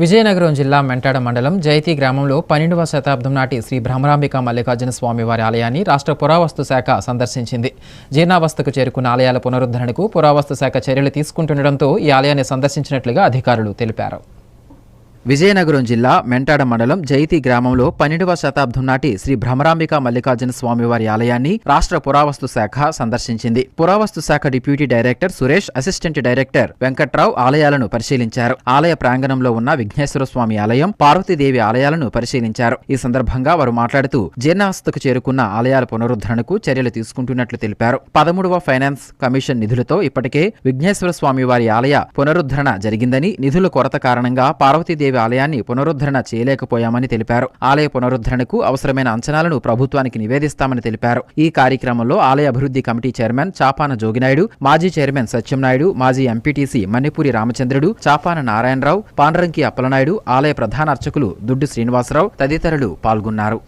విజయనగరం జిల్లా మెంటాడ మండలం జైతి గ్రామంలో పన్నెండవ శతాబ్దం నాటి శ్రీ భ్రమరాంబిక మల్లికార్జున స్వామి వారి ఆలయాన్ని రాష్ట్ర పురావస్తు శాఖ సందర్శించింది. జీర్ణావస్థకు చేరుకున్న ఆలయాల పునరుద్ధరణకు పురావస్తు శాఖ చర్యలు తీసుకుంటుండటంతో ఈ ఆలయాన్ని సందర్శించినట్లుగా అధికారులు తెలిపారు. విజయనగరం జిల్లా మెంటాడ మండలం జైతి గ్రామంలో పన్నెండవ శతాబ్దం నాటి శ్రీ భ్రమరాంబిక మల్లికార్జున స్వామివారి ఆలయాన్ని రాష్ట్ర పురావస్తు శాఖ సందర్శించింది. పురావస్తు శాఖ deputy director Suresh assistant director Venkatrao ఆలయాలను పరిశీలించారు. ఆలయ ప్రాంగణంలో ఉన్న విఘ్నేశ్వర స్వామి ఆలయం పార్వతీదేవి ఆలయాలను పరిశీలించారు. ఈ సందర్భంగా వారు మాట్లాడుతూ జీర్ణావస్థకు చేరుకున్న ఆలయాల పునరుద్ధరణకు చర్యలు తీసుకుంటున్నట్లు తెలిపారు. పదమూడవ ఫైనాన్స్ కమిషన్ నిధులతో ఇప్పటికే విఘ్నేశ్వర స్వామి వారి ఆలయ పునరుద్ధరణ జరిగిందని నిధుల కొరత కారణంగా పార్వతీదేవి ఆలయాన్ని పునరుద్ధరణ చేయలేకపోయామని తెలిపారు. ఆలయ పునరుద్ధరణకు అవసరమైన అంచనాలను ప్రభుత్వానికి నివేదిస్తామని తెలిపారు. ఈ కార్యక్రమంలో ఆలయ అభివృద్ధి కమిటీ చైర్మన్ చాపాన జోగినాయుడు మాజీ చైర్మన్ సత్యంనాయుడు మాజీ ఎంపీటీసీ మణిపూరి రామచంద్రుడు చాపాన నారాయణరావు పాండ్రంకి అప్పలనాయుడు ఆలయ ప్రధాన అర్చకులు దుడ్డు శ్రీనివాసరావు తదితరులు పాల్గొన్నారు.